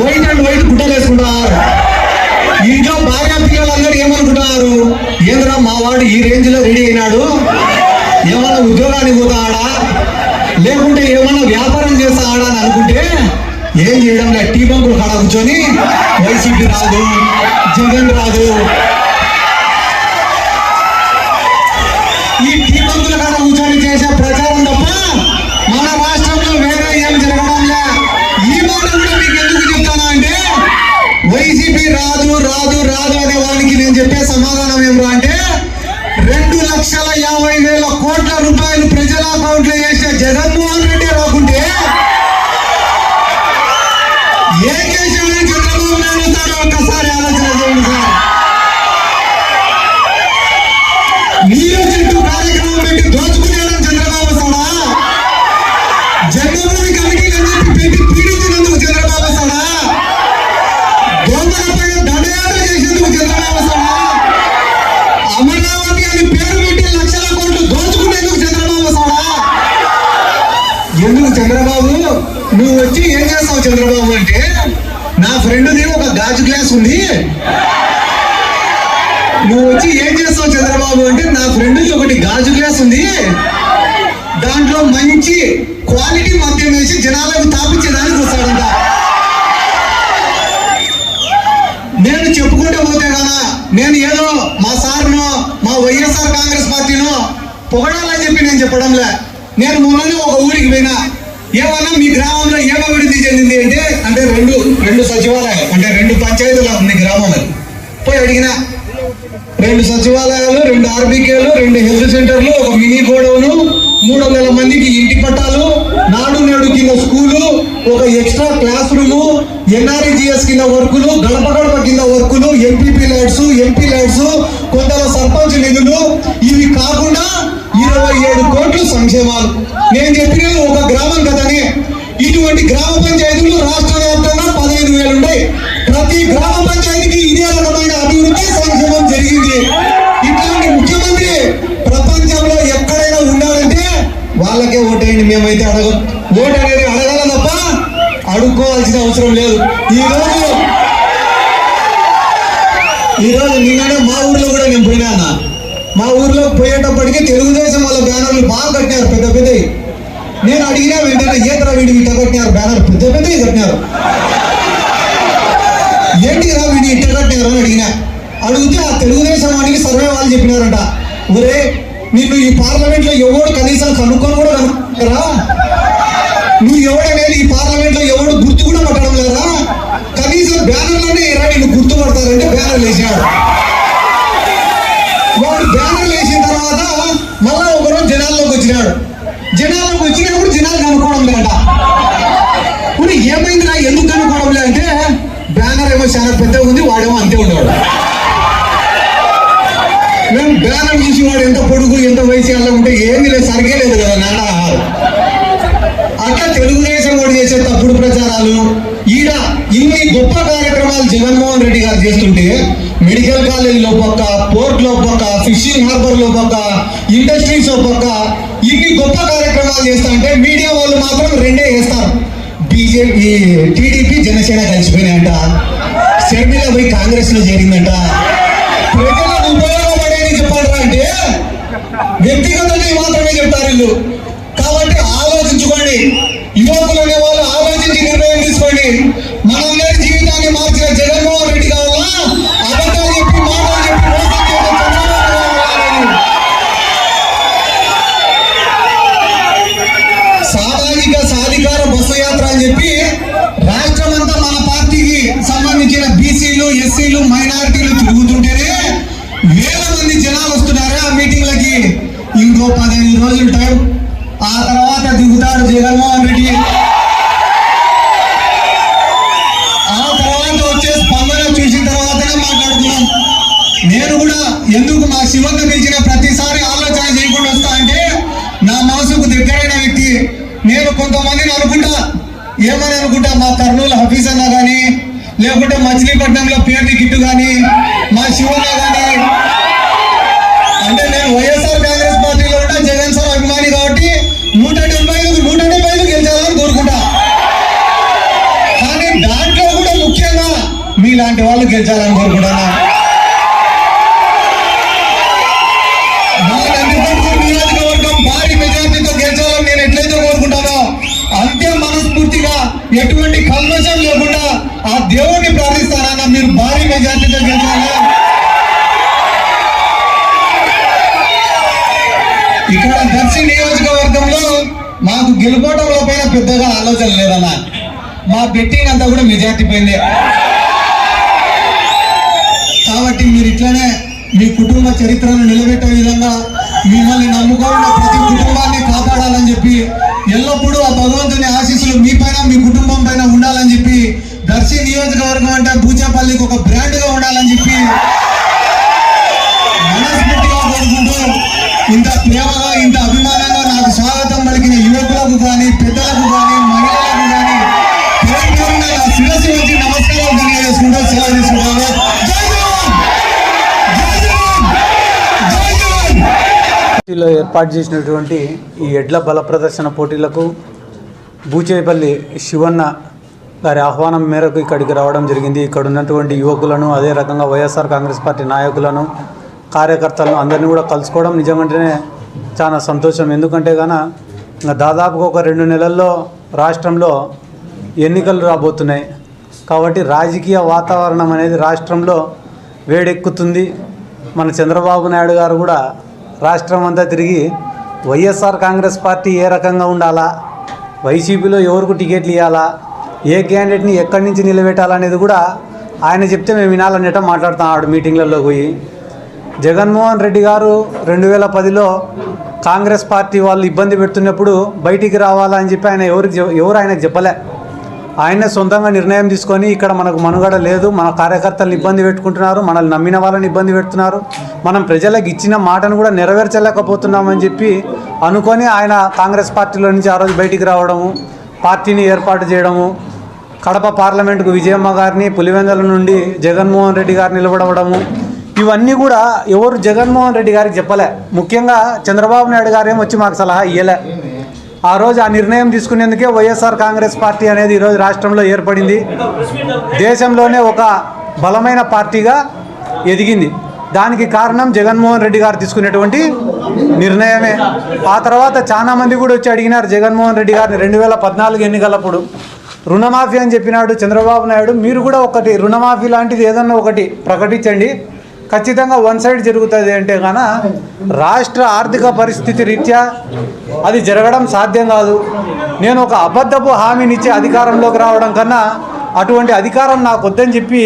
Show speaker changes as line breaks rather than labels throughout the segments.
White and white గుడ్డలు వేసుకుంటున్నారు ఇంట్లో భార్య పిల్లలందరూ ఏమనుకుంటున్నారు? ఏంద్రా మా వాడు ఈ రేంజ్లో రెడీ అయినాడు? ఏమన్నా ఉద్యోగానికి పోతాడా? లేకుంటే ఏమన్నా వ్యాపారం చేస్తాడా? అని అనుకుంటే ఏం చేయడం లేదు టీ బంకులు కాడ కూర్చొని వైసీపీ రాదు జగన్ రాదు. ఈ టీ బంకుల కాడ కూర్చొని చేసే వైసీపీ రాదు రాదు రాదు అనే వానికి నేను చెప్పే సమాధానం ఏమరా అంటే రెండు లక్షల యాభై వేల కోట్ల రూపాయలు ప్రజల అకౌంట్లో వేసిన జగన్మోహన్ నువ్వు వచ్చి ఏం చేస్తావు చంద్రబాబు అంటే నా ఫ్రెండ్ది ఒక గాజు గ్లాస్ ఉంది. నువ్వు వచ్చి ఏం చేస్తావు చంద్రబాబు అంటే నా ఫ్రెండ్ది ఒకటి గాజు గ్లాస్ ఉంది. దాంట్లో మంచి క్వాలిటీ మద్యం వేసి జనాలకు తాపించడానికి వస్తాడంట. నేను చెప్పుకుంటే పోతే కదా నేను ఏదో మా సార్ను మా వైఎస్ఆర్ కాంగ్రెస్ పార్టీను పొగడాలని చెప్పి నేను చెప్పడంలే. నేను మొన్ననే ఒక ఊరికి పోయినా. ఏమన్నా మీ గ్రామంలో ఏం అభివృద్ధి చెందింది అంటే అంటే రెండు రెండు సచివాలయాలు అంటే రెండు పంచాయతీలు ఉంది గ్రామాలు. పోయి అడిగినా రెండు సచివాలయాలు రెండు ఆర్బీకేలు రెండు హెల్త్ సెంటర్లు ఒక మినీ గోడౌను మూడు వందల మందికి ఇంటి పట్టాలు నాడు నేడు కింద స్కూలు ఒక ఎక్స్ట్రా క్లాస్ రూము ఎన్ఆర్జిఎస్ కింద వర్కులు గడప గడప కింద వర్కులు ఎంపీపీ ల్యాడ్స్ ఎంపీ ల్యాడ్స్ కొందరు సర్పంచ్ నిధులు. ఇవి కాకుండా ఇరవై ఏడు కోట్లు సంక్షేమాలు. నేను చెప్పినది ఒక గ్రామం కదనే ఇటువంటి గ్రామ పంచాయతీలు రాష్ట్ర వ్యాప్తంగా పదహైదు వేలు ఉన్నాయి ప్రతి గ్రామ పంచాయతీకి ఇదే రకమైన అభివృద్ధి సంక్షేమం జరిగింది. ఇట్లాంటి ముఖ్యమంత్రి ప్రపంచంలో ఎక్కడైనా ఉండాలంటే వాళ్ళకే ఓటేయండి మేమైతే అడగం. ఓటు అనేది అడగాల తప్ప అడుక్కోవాల్సిన అవసరం లేదు. ఈ రోజు ఈ రోజు నిన్ననే మా ఊర్లో కూడా నేను పోయినా మా ఊర్లో పోయేటప్పటికి తెలుగుదేశం వాళ్ళ బ్యానర్లు బాగా కట్టినారు పెద్ద పెద్దవి. నేను అడిగినా వెంటనే ఏతరా వీడి ఇట్ట కట్టినారు? బ్యానర్ పెద్ద పెద్దవి కట్టినారు. ఏంటి రా వీడి ఇట్ట కట్టినారు? అని అడిగినా. అడిగితే ఆ తెలుగుదేశం వాడికి సర్వే వాళ్ళు చెప్పినారంట. ఒరే నిన్ను ఈ పార్లమెంట్లో ఎవడు కనీసం కనుక్కొని కూడా కనుక్కోరా నువ్వు ఎవడనేది ఈ పార్లమెంట్లో ఎవడు గుర్తు కూడా పట్టడం లేదా కనీసం బ్యానర్లోనే రా నిన్ను గుర్తుపడతారంటే బ్యానర్ వేసినాడు వాడు బ్యానర్ వేసిన తర్వాత మళ్ళా ఒకరోజు జనాల్లోకి వచ్చినాడు. జనాల్లోకి వచ్చినప్పుడు జనాలు కనుక్కోవడం లేట ఇప్పుడు ఏమైందిరా? ఎందుకు కనుక్కోవడం లేదంటే బ్యానర్ ఏమో చాలా పెద్దగా ఉంది వాడేమో అంతే ఉండేవాడు. మేము బ్యానర్ చూసి వాడు ఎంత పొడుగు ఎంత వయసు అలా ఉంటే ఏంది లేదు సరిగే లేదు కదా నాన్న. అట్లా తెలుగుదేశం వాడు చేసే తప్పుడు ప్రచారాలు ఈడ ఇన్ని గొప్ప కార్యక్రమాలు జగన్మోహన్ రెడ్డి గారు చేస్తుంటే మెడికల్ కాలేజీలో పక్క పోర్ట్లో పక్క ఫిషింగ్ హార్బర్లో పక్క ఇండస్ట్రీస్ పక్క ఇన్ని గొప్ప కార్యక్రమాలు చేస్తా అంటే మీడియా వాళ్ళు మాత్రం రెండే వేస్తారు బీజేపీ టీడీపీ జనసేన కలిసిపోయినాయంట. షర్మిల పోయి కాంగ్రెస్లో చేరిందంట. ప్రజలకు ఉపయోగపడేది చెప్పాలరా అంటే వ్యక్తిగతంగా మాత్రమే చెప్తారు వీళ్ళు. కాబట్టి ఆలోచించుకోండి. యువకులు అనే వాళ్ళు ఆలోచించి నిర్ణయం తీసుకోండి. మన బీసీలు ఎస్సీలు మైనారిటీలు తిరుగుతుంటేనే వేల మంది జనాలు వస్తున్నారా ఆ మీటింగ్లకి. ఇంకో పదిహేను రోజులు టైం. ఆ తర్వాత దిగుతారు జగన్మోహన్ రెడ్డి. ఆ తర్వాత వచ్చే స్పందన చూసిన తర్వాతనే మాట్లాడుతున్నాం. నేను కూడా ఎందుకు మా శివకు పిలిచిన ప్రతిసారి ఆలోచన చేయకుండా వస్తా అంటే నా మనసుకు దగ్గరైన వ్యక్తి. నేను కొంతమందిని అనుకుంటా. ఏమని అనుకుంటా? మా కర్నూలు హఫీజ్ అన్న కానీ లేకుంటే మచిలీపట్నంలో పేర్ని గిట్టు కానీ మా శివన్న కానీ అంటే నేను వైఎస్ఆర్ కాంగ్రెస్ పార్టీలో ఉంటా జగన్ సార్ అభిమాని కాబట్టి నూట డెబ్బై ఐదు నూట డెబ్బై ఐదు గెలిచాలని కోరుకుంటా. కానీ దాంట్లో కూడా ముఖ్యంగా మీలాంటి వాళ్ళు గెలిచాలని కోరుకుంటా ఎటువంటి కల్మషం లేకుండా ఆ దేవుడిని ప్రార్థిస్తానన్నా మీరు భారీ మెజార్టీతో గెలిచాలి ఇక్కడ దర్శి నియోజకవర్గంలో మాకు గెలుపోవటంలో పైన పెద్దగా ఆలోచన లేదన్నా. మా బెట్టింగ్ అంతా కూడా మెజార్టీ పోయింది కాబట్టి మీరు ఇట్లానే మీ కుటుంబ చరిత్రను నిలబెట్టే విధంగా మిమ్మల్ని నమ్ముకున్న ప్రతి కుటుంబాన్ని కాపాడాలని చెప్పి ఎల్లప్పుడూ ఆ భగవంతుని ఆశీస్సులు మీ పైన మీ కుటుంబం పైన ఉండాలని చెప్పి నియోజకవర్గం అంటే బూచేపల్లికి ఒక బ్రాండ్గా ఉండాలని చెప్పి మనస్ఫూర్తిగా కోరుకుంటూ ఇంత ప్రేమగా ఇంత అభిమానంగా నాకు స్వాగతం పలికిన యువకులకు కానీ పెద్దలకు కానీ మహిళలకు కానీ పేరు శిరస్సు వచ్చి నమస్కారం తెలియజేసుకుంటూ సెలవు తీసుకుంటాను. జై
ఏర్పాటు చేసినటువంటి ఈ ఎడ్ల బల ప్రదర్శన పోటీలకు బూచేపల్లి శివన్న గారి ఆహ్వానం మేరకు ఇక్కడికి రావడం జరిగింది. ఇక్కడ ఉన్నటువంటి యువకులను అదే రకంగా వైఎస్ఆర్ కాంగ్రెస్ పార్టీ నాయకులను కార్యకర్తలను అందరినీ కూడా కలుసుకోవడం నిజమంటేనే చాలా సంతోషం. ఎందుకంటే గాన దాదాపుగా ఒక రెండు నెలల్లో రాష్ట్రంలో ఎన్నికలు రాబోతున్నాయి. కాబట్టి రాజకీయ వాతావరణం అనేది రాష్ట్రంలో వేడెక్కుతుంది. మన చంద్రబాబు నాయుడు గారు కూడా రాష్ట్రం అంతా తిరిగి వైఎస్ఆర్ కాంగ్రెస్ పార్టీ ఏ రకంగా ఉండాలా? వైసీపీలో ఎవరికి టికెట్లు ఇవ్వాలా ఏ క్యాండిడేట్ని ఎక్కడి నుంచి నిలబెట్టాలనేది కూడా ఆయన చెప్తే మేము వినాలనేటం మాట్లాడుతున్నాడు మీటింగ్లలో పోయి. జగన్మోహన్ రెడ్డి గారు రెండు వేల పదిలో కాంగ్రెస్ పార్టీ వాళ్ళు ఇబ్బంది పెడుతున్నప్పుడు బయటికి రావాలని చెప్పి ఆయన ఎవరికి ఎవరు ఆయనకు చెప్పలే. ఆయనే సొంతంగా నిర్ణయం తీసుకొని ఇక్కడ మనకు మనుగడ లేదు మన కార్యకర్తలను ఇబ్బంది పెట్టుకుంటున్నారు మనల్ని నమ్మిన వాళ్ళని ఇబ్బంది పెడుతున్నారు. మనం ప్రజలకు ఇచ్చిన మాటను కూడా నెరవేర్చలేకపోతున్నామని చెప్పి అనుకొని ఆయన కాంగ్రెస్ పార్టీలో నుంచి ఆ రోజు బయటికి రావడము పార్టీని ఏర్పాటు చేయడము కడప పార్లమెంటుకు విజయమ్మ గారిని పులివెందుల నుండి జగన్మోహన్ రెడ్డి గారిని నిలబడవడము ఇవన్నీ కూడా ఎవరు జగన్మోహన్ రెడ్డి గారికి చెప్పలే. ముఖ్యంగా చంద్రబాబు నాయుడు గారు ఏమొచ్చి మాకు సలహా ఇయ్యలే. ఆ రోజు ఆ నిర్ణయం తీసుకునేందుకే వైఎస్ఆర్ కాంగ్రెస్ పార్టీ అనేది ఈరోజు రాష్ట్రంలో ఏర్పడింది. దేశంలోనే ఒక బలమైన పార్టీగా ఎదిగింది. దానికి కారణం జగన్మోహన్ రెడ్డి గారు తీసుకునేటువంటి నిర్ణయమే. ఆ తర్వాత చాలా మంది కూడా వచ్చి అడిగినారు జగన్మోహన్ రెడ్డి గారిని రెండు వేల పద్నాలుగు ఎన్నికలప్పుడు రుణమాఫీ అని చెప్పినాడు చంద్రబాబు నాయుడు మీరు కూడా ఒకటి రుణమాఫీ లాంటిది ఏదన్నా ఒకటి ప్రకటించండి. ఖచ్చితంగా వన్ సైడ్ జరుగుతుంది అంటే గాన రాష్ట్ర ఆర్థిక పరిస్థితి రీత్యా అది జరగడం సాధ్యం కాదు. నేను ఒక అబద్ధపు హామీనిచ్చి అధికారంలోకి రావడం కన్నా అటువంటి అధికారం నాకు వద్దని చెప్పి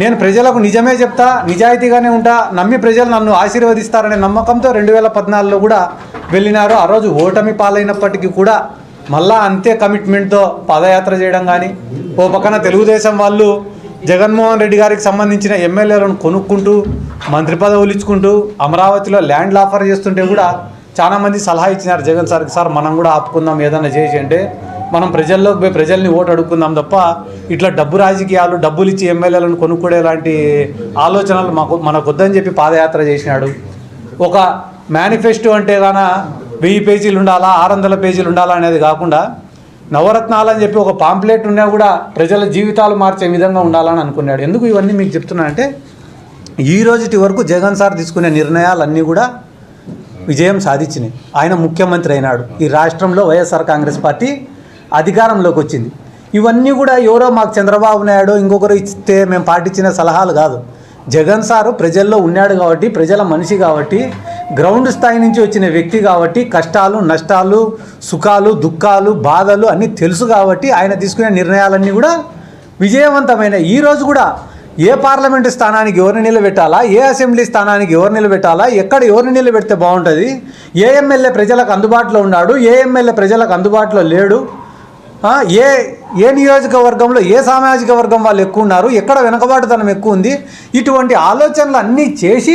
నేను ప్రజలకు నిజమే చెప్తా నిజాయితీగానే ఉంటా నమ్మి ప్రజలు నన్ను ఆశీర్వదిస్తారనే నమ్మకంతో రెండు వేల పద్నాలుగులో కూడా వెళ్ళినారు. ఆ రోజు ఓటమి పాలైనప్పటికీ కూడా మళ్ళా అంతే కమిట్మెంట్తో పాదయాత్ర చేయడం కానీ ఓ పక్కన తెలుగుదేశం వాళ్ళు జగన్మోహన్ రెడ్డి గారికి సంబంధించిన ఎమ్మెల్యేలను కొనుక్కుంటూ మంత్రి పదవులు ఇచ్చుకుంటూ అమరావతిలో ల్యాండ్లు ఆఫర్ చేస్తుంటే కూడా చాలా మంది సలహా ఇచ్చినారు జగన్ సార్కి. సార్ మనం కూడా ఆపుకుందాం ఏదైనా చేసి అంటే మనం ప్రజల్లోకి పోయి ప్రజల్ని ఓటు అడుక్కుందాం తప్ప ఇట్లా డబ్బు రాజకీయాలు డబ్బులు ఇచ్చి ఎమ్మెల్యేలను కొనుక్కునే లాంటి ఆలోచనలు మాకు మనకొద్దని చెప్పి పాదయాత్ర చేసినాడు. ఒక మేనిఫెస్టో అంటే గాన వెయ్యి పేజీలు ఉండాలా ఆరు వందల పేజీలు ఉండాలా అనేది కాకుండా నవరత్నాలు అని చెప్పి ఒక పాంప్లెట్ ఉన్నా కూడా ప్రజల జీవితాలు మార్చే విధంగా ఉండాలని అనుకున్నాడు. ఎందుకు ఇవన్నీ మీకు చెప్తున్నానంటే ఈ రోజుటి వరకు జగన్ సార్ తీసుకునే నిర్ణయాలన్నీ కూడా విజయం సాధించినాయి. ఆయన ముఖ్యమంత్రి అయినాడు. ఈ రాష్ట్రంలో వైఎస్ఆర్ కాంగ్రెస్ పార్టీ అధికారంలోకి వచ్చింది. ఇవన్నీ కూడా ఎవరో మాకు చంద్రబాబు నాయుడు ఇంకొకరు ఇస్తే మేము పాటించిన సలహాలు కాదు. జగన్ సారు ప్రజల్లో ఉన్నాడు కాబట్టి ప్రజల మనిషి కాబట్టి గ్రౌండ్ స్థాయి నుంచి వచ్చిన వ్యక్తి కాబట్టి కష్టాలు నష్టాలు సుఖాలు దుఃఖాలు బాధలు అన్నీ తెలుసు కాబట్టి ఆయన తీసుకునే నిర్ణయాలన్నీ కూడా విజయవంతమైన. ఈ రోజు కూడా ఏ పార్లమెంటు స్థానానికి ఎవరిని నిలబెట్టాలా ఏ అసెంబ్లీ స్థానానికి ఎవరు నిలబెట్టాలా ఎక్కడ ఎవరిని నిలబెడితే బాగుంటుంది ఏ ఎమ్మెల్యే ప్రజలకు అందుబాటులో ఉన్నాడు ఏ ఎమ్మెల్యే ప్రజలకు అందుబాటులో లేడు ఏ ఏ నియోజకవర్గంలో ఏ సామాజిక వర్గం వాళ్ళు ఎక్కువ ఉన్నారు ఎక్కడ వెనకబాటుతనం ఎక్కువ ఉంది ఇటువంటి ఆలోచనలు అన్నీ చేసి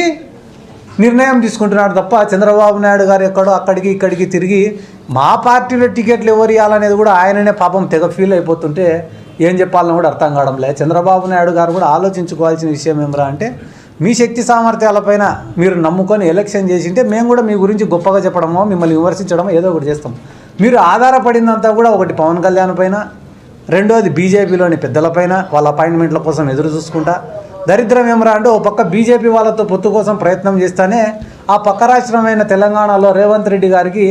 నిర్ణయం తీసుకుంటున్నాడు తప్ప చంద్రబాబు నాయుడు గారు ఎక్కడో అక్కడికి ఇక్కడికి తిరిగి మా పార్టీలో టికెట్లు ఎవరు ఇవ్వాలనేది కూడా ఆయననే పాపం తెగ ఫీల్ అయిపోతుంటే ఏం చెప్పాలని కూడా అర్థం కావడం లేదు. చంద్రబాబు నాయుడు గారు కూడా ఆలోచించుకోవాల్సిన విషయం ఏమరా అంటే మీ శక్తి సామర్థ్యాలపైన మీరు నమ్ముకొని ఎలక్షన్ చేసింటే మేము కూడా మీ గురించి గొప్పగా చెప్పడమో మిమ్మల్ని విమర్శించడమో ఏదో ఒకటి చేస్తాం. మీరు ఆధారపడిందంతా కూడా ఒకటి పవన్ కళ్యాణ్ పైన రెండోది బీజేపీలోని పెద్దలపైన వాళ్ళ అపాయింట్మెంట్ల కోసం ఎదురు చూసుకుంటా. దరిద్రం ఏమరా అంటే ఓ పక్క బీజేపీ వాళ్ళతో పొత్తు కోసం ప్రయత్నం చేస్తానే ఆ పక్క రాష్ట్రమైన తెలంగాణలో రేవంత్ రెడ్డి గారికి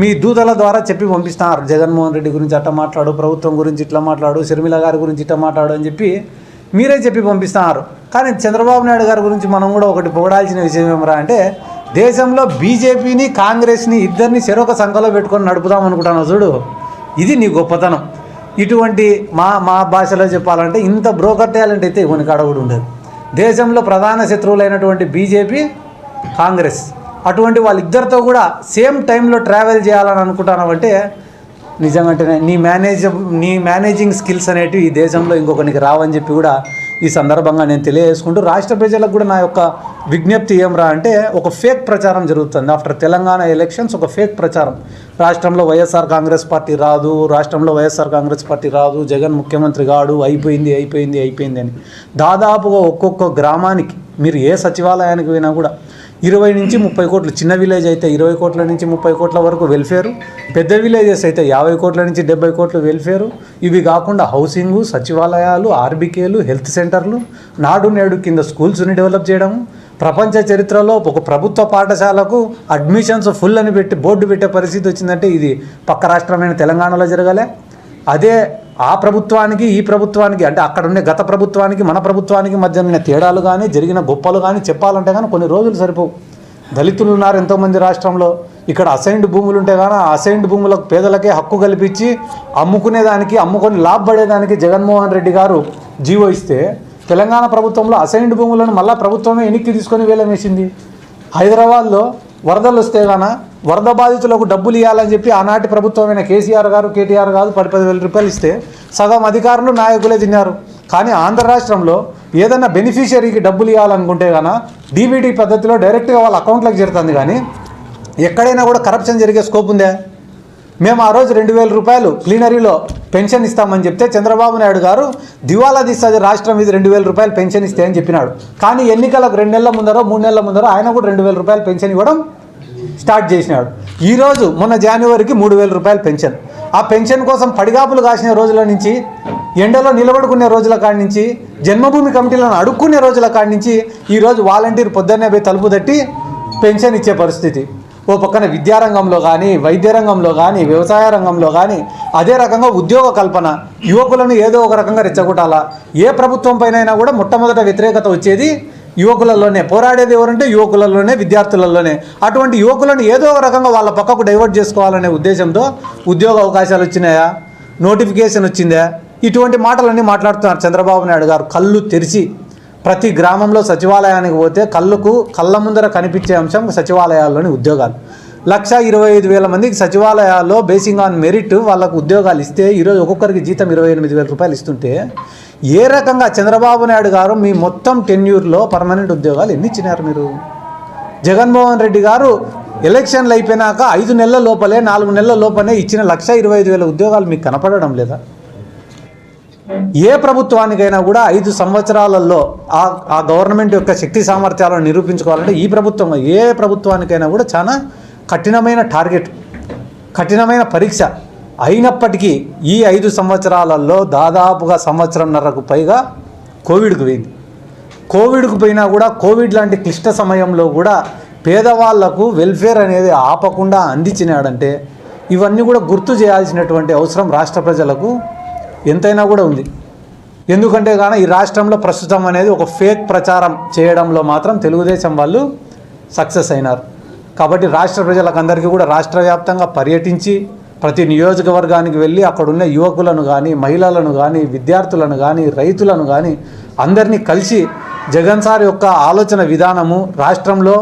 మీ దూతల ద్వారా చెప్పి పంపిస్తున్నారు. జగన్మోహన్ రెడ్డి గురించి అట్ట మాట్లాడు ప్రభుత్వం గురించి ఇట్లా మాట్లాడు షర్మిల గారి గురించి ఇట్లా మాట్లాడు అని చెప్పి మీరే చెప్పి పంపిస్తున్నారు. కానీ చంద్రబాబు నాయుడు గారి గురించి మనం కూడా ఒకటి పొగడాల్సిన విషయం ఏమరా అంటే దేశంలో బీజేపీని కాంగ్రెస్ని ఇద్దరిని చెరొక సంఖలో పెట్టుకొని నడుపుదాం అనుకుంటాను చూడు. ఇది నీ గొప్పతనం. ఇటువంటి మా మా భాషలో చెప్పాలంటే ఇంత బ్రోకర్ టాలెంట్ అయితే ఇవన్నీ కాడ కూడా ఉండదు. దేశంలో ప్రధాన శత్రువులైనటువంటి బీజేపీ కాంగ్రెస్. అటువంటి వాళ్ళిద్దరితో కూడా సేమ్ టైంలో ట్రావెల్ చేయాలని అనుకుంటానంటే నిజంగా నీ మేనేజ్ నీ మేనేజింగ్ స్కిల్స్ అనేటివి ఈ దేశంలో ఇంకొకరికి రావని చెప్పి కూడా ఈ సందర్భంగా నేను తెలియజేసుకుంటూ రాష్ట్ర ప్రజలకు కూడా నా యొక్క విజ్ఞప్తి ఏమరా అంటే ఒక ఫేక్ ప్రచారం జరుగుతుంది. ఆఫ్టర్ తెలంగాణ ఎలక్షన్స్ ఒక ఫేక్ ప్రచారం. రాష్ట్రంలో వైఎస్ఆర్ కాంగ్రెస్ పార్టీ రాదు రాష్ట్రంలో వైఎస్ఆర్ కాంగ్రెస్ పార్టీ రాదు జగన్ ముఖ్యమంత్రి కాడు అయిపోయింది అయిపోయింది అయిపోయింది అని. దాదాపుగా ఒక్కొక్క గ్రామానికి మీరు ఏ సచివాలయానికి పోయినా కూడా ఇరవై నుంచి ముప్పై కోట్లు చిన్న విలేజ్ అయితే ఇరవై కోట్ల నుంచి ముప్పై కోట్ల వరకు వెల్ఫేరు పెద్ద విలేజెస్ అయితే యాభై కోట్ల నుంచి డెబ్బై కోట్లు వెల్ఫేరు ఇవి కాకుండా హౌసింగు సచివాలయాలు ఆర్బికేలు హెల్త్ సెంటర్లు నాడు నేడు కింద స్కూల్స్ని డెవలప్ చేయడం ప్రపంచ చరిత్రలో ఒక ప్రభుత్వ పాఠశాలకు అడ్మిషన్స్ ఫుల్ అని పెట్టి బోర్డు పెట్టే పరిస్థితి వచ్చిందంటే ఇది పక్క రాష్ట్రమైన తెలంగాణలో జరగలే. అదే ఆ ప్రభుత్వానికి ఈ ప్రభుత్వానికి అంటే అక్కడ ఉండే గత ప్రభుత్వానికి మన ప్రభుత్వానికి మధ్య ఉన్న తేడాలు కానీ జరిగిన గొప్పలు కానీ చెప్పాలంటే కానీ కొన్ని రోజులు సరిపోవు. దళితులు ఉన్నారు ఎంతోమంది రాష్ట్రంలో. ఇక్కడ అసైన్డ్ భూములు ఉంటే కానీ ఆ అసైన్డ్ భూములకు పేదలకే హక్కు కల్పించి అమ్ముకునేదానికి అమ్ముకొని లాభపడేదానికి జగన్మోహన్ రెడ్డి గారు జీవో ఇస్తే తెలంగాణ ప్రభుత్వంలో అసైన్డ్ భూములను మళ్ళీ ప్రభుత్వమే వెనక్కి తీసుకొని వేలం వేసింది హైదరాబాద్లో వరదలు వస్తే గాన వరద బాధితులకు డబ్బులు ఇవ్వాలని చెప్పి ఆనాటి ప్రభుత్వమైన కేసీఆర్ గారు కేటీఆర్ గారు పది పది వేల రూపాయలు ఇస్తే సగం అధికారులు నాయకులే తిన్నారు. కానీ ఆంధ్ర రాష్ట్రంలో ఏదైనా బెనిఫిషియరీకి డబ్బులు ఇవ్వాలనుకుంటే గాన డీబీటీ పద్ధతిలో డైరెక్ట్గా వాళ్ళ అకౌంట్లకు చేరుతుంది. కానీ ఎక్కడైనా కూడా కరప్షన్ జరిగే స్కోప్ ఉందా? మేము ఆ రోజు రెండు వేల రూపాయలు ప్లీనరీలో పెన్షన్ ఇస్తామని చెప్తే చంద్రబాబు నాయుడు గారు దివాలా తీస్తుంది రాష్ట్రం ఇది రెండు వేల రూపాయలు పెన్షన్ ఇస్తే అని చెప్పినాడు. కానీ ఎన్నికలకు రెండు నెలల ముందరో మూడు నెలల ముందరో ఆయన కూడా రెండు వేల రూపాయలు పెన్షన్ ఇవ్వడం స్టార్ట్ చేసినాడు. ఈరోజు మొన్న జనవరికి మూడు వేల రూపాయలు పెన్షన్. ఆ పెన్షన్ కోసం పడిగాపులు కాసిన రోజుల నుంచి ఎండలో నిలబడుకునే రోజుల కాడి నుంచి జన్మభూమి కమిటీలను అడుక్కునే రోజుల కాడి నుంచి ఈరోజు వాలంటీర్ పొద్దున్నే పోయి తలుపు తట్టి పెన్షన్ ఇచ్చే పరిస్థితి. ఓ పక్కన విద్యారంగంలో కానీ వైద్య రంగంలో కానీ వ్యవసాయ రంగంలో కానీ అదే రకంగా ఉద్యోగ కల్పన. యువకులను ఏదో ఒక రకంగా రెచ్చగొట్టాలా? ఏ ప్రభుత్వం పైన కూడా మొట్టమొదట వ్యతిరేకత వచ్చేది యువకులలోనే. పోరాడేది ఎవరంటే యువకులలోనే విద్యార్థులలోనే. అటువంటి యువకులను ఏదో ఒక రకంగా వాళ్ళ పక్కకు డైవర్ట్ చేసుకోవాలనే ఉద్దేశంతో ఉద్యోగ అవకాశాలు వచ్చినాయా? నోటిఫికేషన్ వచ్చిందా? ఇటువంటి మాటలన్నీ మాట్లాడుతున్నారు చంద్రబాబు నాయుడు గారు. కళ్ళు తెరిచి ప్రతి గ్రామంలో సచివాలయానికి పోతే కళ్ళకు కళ్ళ ముందర కనిపించే అంశం సచివాలయాల్లోని ఉద్యోగాలు. లక్ష ఇరవై ఐదు వేల మందికి సచివాలయాల్లో బేసింగ్ ఆన్ మెరిట్ వాళ్ళకు ఉద్యోగాలు ఇస్తే ఈరోజు ఒక్కొక్కరికి జీతం ఇరవై ఎనిమిది వేల రూపాయలు ఇస్తుంటే ఏ రకంగా చంద్రబాబు నాయుడు గారు మీ మొత్తం టెన్యూర్లో పర్మనెంట్ ఉద్యోగాలు ఎన్ని ఇచ్చినారు మీరు? జగన్మోహన్ రెడ్డి గారు ఎలక్షన్లు అయిపోయినాక ఐదు నెలల లోపలే నాలుగు నెలల లోపలే ఇచ్చిన లక్ష ఇరవై ఐదు వేల ఉద్యోగాలు మీకు కనపడడం లేదా? ఏ ప్రభుత్వానికైనా కూడా ఐదు సంవత్సరాలలో ఆ ఆ గవర్నమెంట్ యొక్క శక్తి సామర్థ్యాలను నిరూపించుకోవాలంటే ఈ ప్రభుత్వం ఏ ప్రభుత్వానికైనా కూడా చాలా కఠినమైన టార్గెట్ కఠినమైన పరీక్ష అయినప్పటికీ ఈ ఐదు సంవత్సరాలలో దాదాపుగా సంవత్సరంన్నరకు పైగా కోవిడ్కు పోయింది. కోవిడ్కు పోయినా కూడా కోవిడ్ లాంటి క్లిష్ట సమయంలో కూడా పేదవాళ్ళకు వెల్ఫేర్ అనేది ఆపకుండా అందించినాడంటే ఇవన్నీ కూడా గుర్తు చేయాల్సినటువంటి అవసరం రాష్ట్ర ప్రజలకు ఎంతైనా కూడా ఉంది. ఎందుకంటే కానీ ఈ రాష్ట్రంలో ప్రస్తుతం అనేది ఒక ఫేక్ ప్రచారం చేయడంలో మాత్రం తెలుగుదేశం వాళ్ళు సక్సెస్ అయినారు. కాబట్టి రాష్ట్ర ప్రజలకందరికీ కూడా రాష్ట్ర వ్యాప్తంగా పర్యటించి ప్రతి నియోజకవర్గానికి వెళ్ళి అక్కడున్న యువకులను కానీ మహిళలను కానీ విద్యార్థులను కానీ రైతులను కానీ అందరినీ కలిసి జగన్ సార్ యొక్క ఆలోచన విధానము రాష్ట్రంలో